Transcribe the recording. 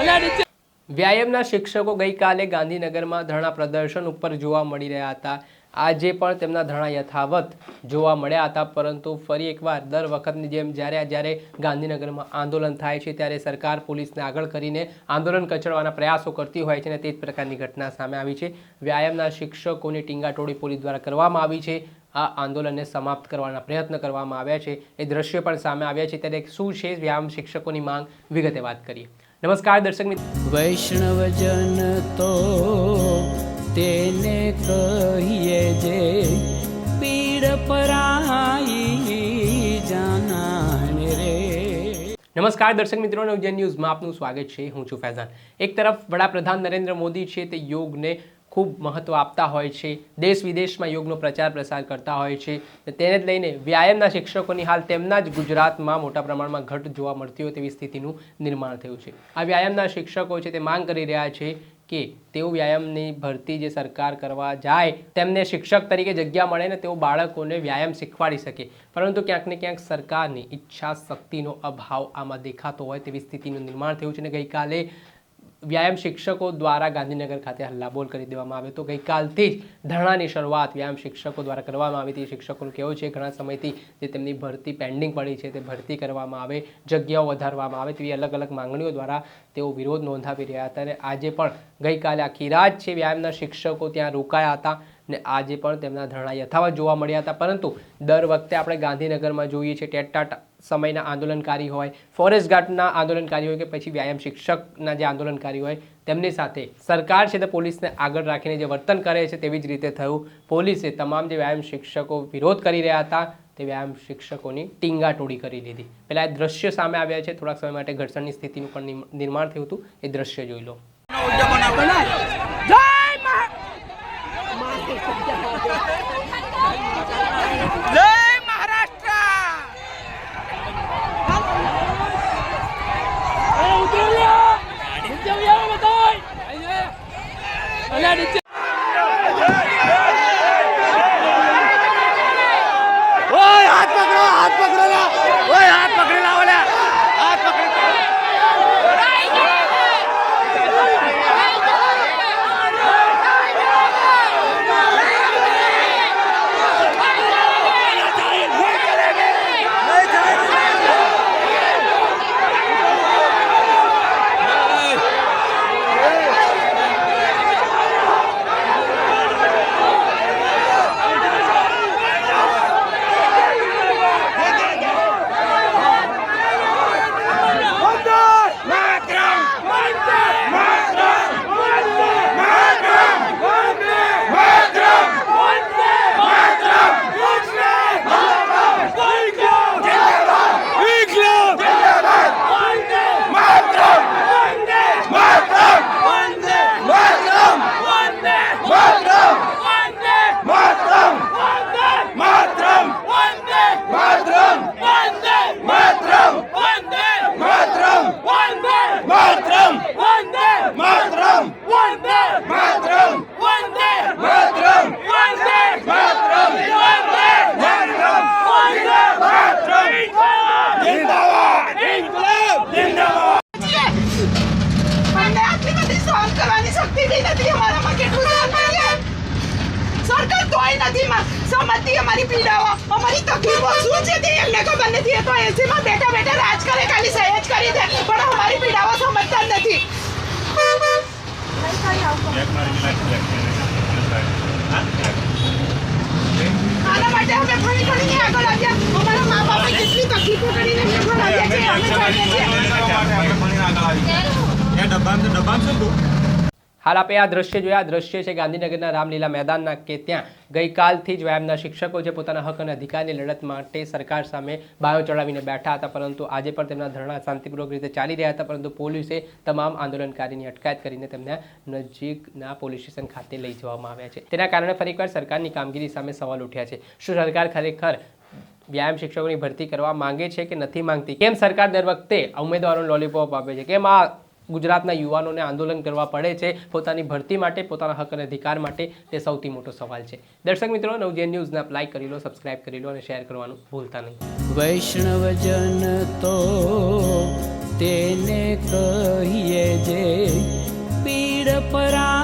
વ્યાયામના શિક્ષકો ગઈકાલે ગાંધીનગરમાં ધરણા પ્રદર્શન ઉપર જોવા મળી રહ્યા હતા. આજે પણ તેમના ધરણા યથાવત જોવા મળ્યા હતા, પરંતુ ફરી એકવાર દર વખતની જેમ જ્યારે જ્યારે ગાંધીનગરમાં આંદોલન થાય છે, ત્યારે સરકાર પોલીસને આગળ કરીને આંદોલન કચડવાના પ્રયાસો કરતી હોય છે અને તે જ પ્રકારની ઘટના સામે આવી છે. વ્યાયામના શિક્ષકોની ટીંગાટોળી પોલીસ દ્વારા કરવામાં આવી છે. આ આંદોલનને સમાપ્ત કરવાના પ્રયત્ન કરવામાં આવ્યા છે. એ દ્રશ્ય પણ સામે આવ્યા છે. ત્યારે શું છે વ્યાયામ શિક્ષકોની માંગ? વિગતે વાત કરીએ. નમસ્કાર દર્શક મિત્રો. વૈષ્ણવજન તો તેને કહીએ જે પીડ પરાઈ જાનાને રે. નમસ્કાર દર્શક મિત્રો નવજન ન્યૂઝમાં આપનું સ્વાગત છે. હું છું ફૈઝાન. એક તરફ વડાપ્રધાન નરેન્દ્ર મોદી છે તે યોગને ખૂબ મહત્ત્વ આપતા હોય છે, દેશ વિદેશમાં યોગનો પ્રચાર પ્રસાર કરતા હોય છે. તેને જ લઈને વ્યાયામના શિક્ષકોની હાલ તેમના જ ગુજરાતમાં મોટા પ્રમાણમાં ઘટ જોવા મળતી હોય તેવી સ્થિતિનું નિર્માણ થયું છે. આ વ્યાયામના શિક્ષકો છે તે માંગ કરી રહ્યા છે કે તેઓ વ્યાયામની ભરતી જે સરકાર કરવા જાય તેમને શિક્ષક તરીકે જગ્યા મળે ને તેઓ બાળકોને વ્યાયામ શીખવાડી શકે. પરંતુ ક્યાંક ને ક્યાંક સરકારની ઈચ્છા શક્તિનો અભાવ આમાં દેખાતો હોય તેવી સ્થિતિનું નિર્માણ થયું છે ને ગઈકાલે વ્યાયામ શિક્ષકો દ્વારા ગાંધીનગર ખાતે હલ્લાબોલ કરી દેવામાં આવ્યો તો ગઈકાલથી જ ધરણાની શરૂઆત વ્યાયામ શિક્ષકો દ્વારા કરવામાં આવી હતી. શિક્ષકોનું કહેવું છે ઘણા સમયથી જે તેમની ભરતી પેન્ડિંગ પડી છે તે ભરતી કરવામાં આવે, જગ્યાઓ વધારવામાં આવે તેવી અલગ અલગ માંગણીઓ દ્વારા તેઓ વિરોધ નોંધાવી રહ્યા હતા અને આજે પણ ગઈકાલે આખી રાત છે વ્યાયામના શિક્ષકો ત્યાં રોકાયા હતા ને આજે પણ તેમના ધરણા યથાવત જોવા મળ્યા હતા. પરંતુ દર વખતે આપણે ગાંધીનગરમાં જોઈએ છીએ ટેટાટ સમયના આંદોલનકારી હોય ફોરેસ્ટ ગાર્ડના આંદોલનકારી હોય કે પછી વ્યાયામ શિક્ષકના જે આંદોલનકારી હોય તેમની સાથે સરકાર છે તે પોલીસને આગળ રાખીને જે વર્તન કરે છે તેવી જ રીતે થયું. પોલીસે તમામ જે વ્યાયામ શિક્ષકો વિરોધ કરી રહ્યા હતા તે વ્યાયામ શિક્ષકોની ટીંગાટોળી કરી દીધી. પહેલાં એ દ્રશ્ય સામે આવ્યા છે થોડાક સમય માટે ઘર્ષણની સ્થિતિનું પણ નિર્માણ થયું હતું. એ દ્રશ્ય જોઈ લો. જય આટલી બધી સહન કરવાની શક્તિ બી નથી અમારામાં કેટલું સહન કરીએ સરકાર તોય નથી માં સમજતી અમારી પીડાઓ અમારી તકલીફો શું છે તે એમને ખબર નથી એ તો એસીમાં બેઠા બેઠા રાજ કરે ખાલી સહેજ કરી દે પણ અમારી પીડાઓ સમજતા જ નથી આના માટે અમે ફરી ફરીને આગળ આવ્યા અમારા મા બાપે કેટલી તકલીફો કરીને એમને ભણાવ્યા છે અમે જાણીએ છીએ હાલ આપણે આ દ્રશ્ય જોયા. દ્રશ્ય છે ગાંધીનગરના રામલીલા મેદાનના કે ત્યાં ગઈકાલથી જ વ્યાયામના શિક્ષકો જે પોતાના હક અને અધિકારની લડત માટે સરકાર સામે બાયો ચડાવીને બેઠા હતા. પરંતુ આજે પણ તેમના ધરણા શાંતિપૂર્વક રીતે ચાલી રહ્યા હતા. પરંતુ પોલીસે તમામ આંદોલનકારીની અટકાયત કરીને તેમને નજીકના પોલીસ સ્ટેશન ખાતે લઈ જવામાં આવ્યા છે. તેના કારણે ફરીકવાર સરકારની કામગીરી સામે સવાલ ઉઠ્યા છે. શું સરકાર ખરેખર વ્યાયામ શિક્ષકોની ભરતી કરવા માંગે છે કે નથી માંગતી? કેમ સરકાર દર વખતે ઉમેદવારોને લોલીપોપ આપે છે? કેમ આ ગુજરાતના યુવાનોને આંદોલન કરવા પડે છે. પોતાની ભરતી માટે, પોતાના હક અને અધિકાર માટે તે સૌથી મોટો સવાલ છે. દર્શક મિત્રો નવજેન ન્યૂઝને અપ્લાય કરી લો, સબસ્ક્રાઇબ કરી લો અને શેર કરવાનું ભૂલતા નહીં. વૈષ્ણવજન તો તેને કહીએ જે પીડ પરા